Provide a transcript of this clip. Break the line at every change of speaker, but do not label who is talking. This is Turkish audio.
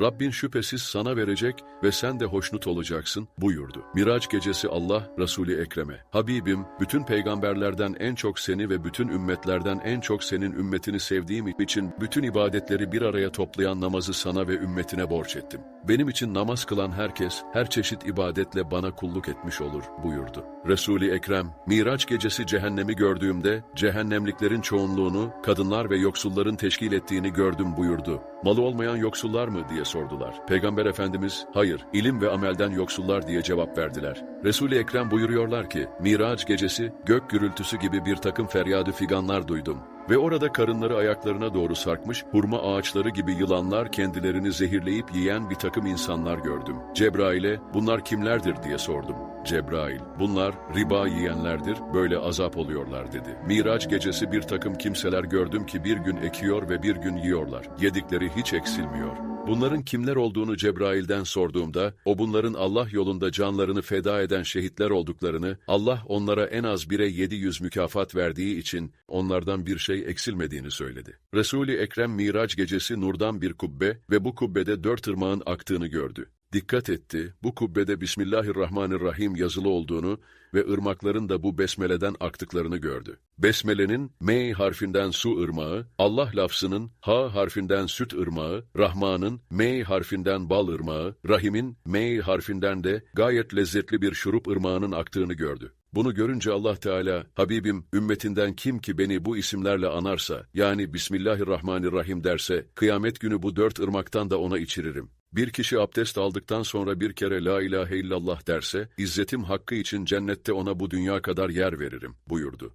Rabbin şüphesiz sana verecek ve sen de hoşnut olacaksın buyurdu. Miraç gecesi Allah Resulü Ekrem'e, Habibim bütün peygamberlerden en çok seni ve bütün ümmetlerden en çok senin ümmetini sevdiğim için bütün ibadetleri bir araya toplayan namazı sana ve ümmetine borç ettim. Benim için namaz kılan herkes her çeşit ibadetle bana kulluk etmiş olur buyurdu. Resul-i Ekrem, Miraç gecesi cehennemi gördüğümde cehennemliklerin çoğunluğunu kadınlar ve yoksulların teşkil ettiğini gördüm buyurdu. Malı olmayan yoksullar mı diye sordular. Peygamber Efendimiz, hayır, ilim ve amelden yoksullar diye cevap verdiler. Resul-i Ekrem buyuruyorlar ki, Miraç gecesi gök gürültüsü gibi bir takım feryadı figanlar duydum. Ve orada karınları ayaklarına doğru sarkmış hurma ağaçları gibi yılanlar kendilerini zehirleyip yiyen bir takım insanlar gördüm. Cebrail'e bunlar kimlerdir diye sordum. Cebrail, bunlar riba yiyenlerdir, böyle azap oluyorlar dedi. Miraç gecesi bir takım kimseler gördüm ki bir gün ekiyor ve bir gün yiyorlar. Yedikleri hiç eksilmiyor. Bunların kimler olduğunu Cebrail'den sorduğumda, o bunların Allah yolunda canlarını feda eden şehitler olduklarını, Allah onlara en az bire 700 mükafat verdiği için onlardan bir şey eksilmediğini söyledi. Resul-i Ekrem Miraç gecesi nurdan bir kubbe ve bu kubbede dört ırmağın aktığını gördü. Dikkat etti, bu kubbede Bismillahirrahmanirrahim yazılı olduğunu ve ırmakların da bu besmeleden aktıklarını gördü. Besmelenin M harfinden su ırmağı, Allah lafzının H harfinden süt ırmağı, Rahman'ın M harfinden bal ırmağı, Rahim'in M harfinden de gayet lezzetli bir şurup ırmağının aktığını gördü. Bunu görünce Allah Teala, Habibim ümmetinden kim ki beni bu isimlerle anarsa, yani Bismillahirrahmanirrahim derse, kıyamet günü bu dört ırmaktan da ona içiririm. Bir kişi abdest aldıktan sonra bir kere La ilahe illallah derse, izzetim hakkı için cennette ona bu dünya kadar yer veririm, buyurdu.